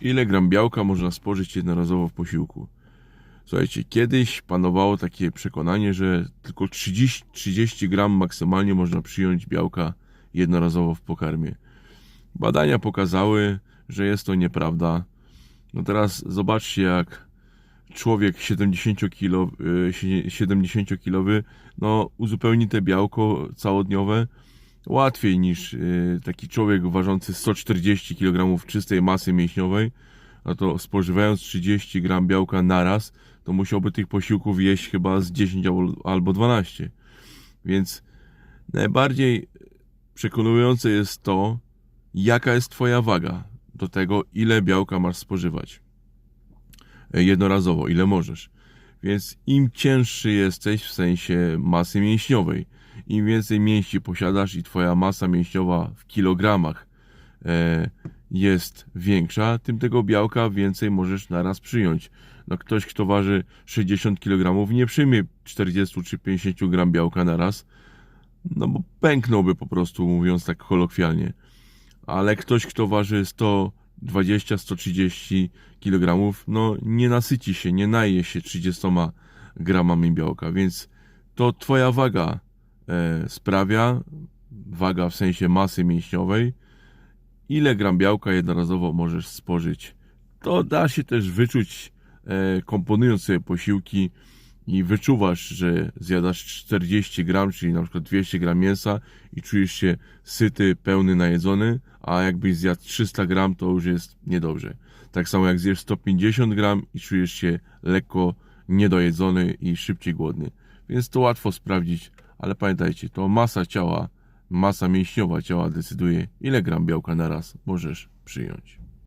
Ile gram białka można spożyć jednorazowo w posiłku? Słuchajcie, kiedyś panowało takie przekonanie, że tylko 30, 30 gram maksymalnie można przyjąć białka jednorazowo w pokarmie. Badania pokazały, że jest to nieprawda. No teraz zobaczcie, jak człowiek 70 kilo, y, 70 kilowy, no uzupełni te białko całodniowe łatwiej niż y, taki człowiek ważący 140 kg czystej masy mięśniowej, a to spożywając 30 gram białka naraz, to musiałby tych posiłków jeść chyba z 10 albo- albo 12. Więc najbardziej przekonujące jest to, jaka jest Twoja waga do tego, ile białka masz spożywać. E, Jednorazowo, ile możesz. Więc im cięższy jesteś w sensie masy mięśniowej, im więcej mięśni posiadasz i twoja masa mięśniowa w kilogramach e, jest większa, tym tego białka więcej możesz naraz przyjąć. No ktoś, kto waży 60 kg nie przyjmie 40 czy 50 gram białka naraz, no bo pęknąłby po prostu, mówiąc tak kolokwialnie. Ale ktoś, kto waży 120-130 kg, no nie nasyci się, nie naje się 30 gramami białka, więc to twoja waga sprawia, waga w sensie masy mięśniowej, ile gram białka jednorazowo możesz spożyć. To da się też wyczuć, e, komponując sobie posiłki i wyczuwasz, że zjadasz 40 gram, czyli na przykład 200 gram mięsa i czujesz się syty, pełny, najedzony, a jakbyś zjadł 300 gram, to już jest niedobrze. Tak samo jak zjesz 150 gram i czujesz się lekko niedojedzony i szybciej głodny. Więc to łatwo sprawdzić, ale pamiętajcie, to masa ciała, masa mięśniowa ciała decyduje, ile gram białka na raz możesz przyjąć.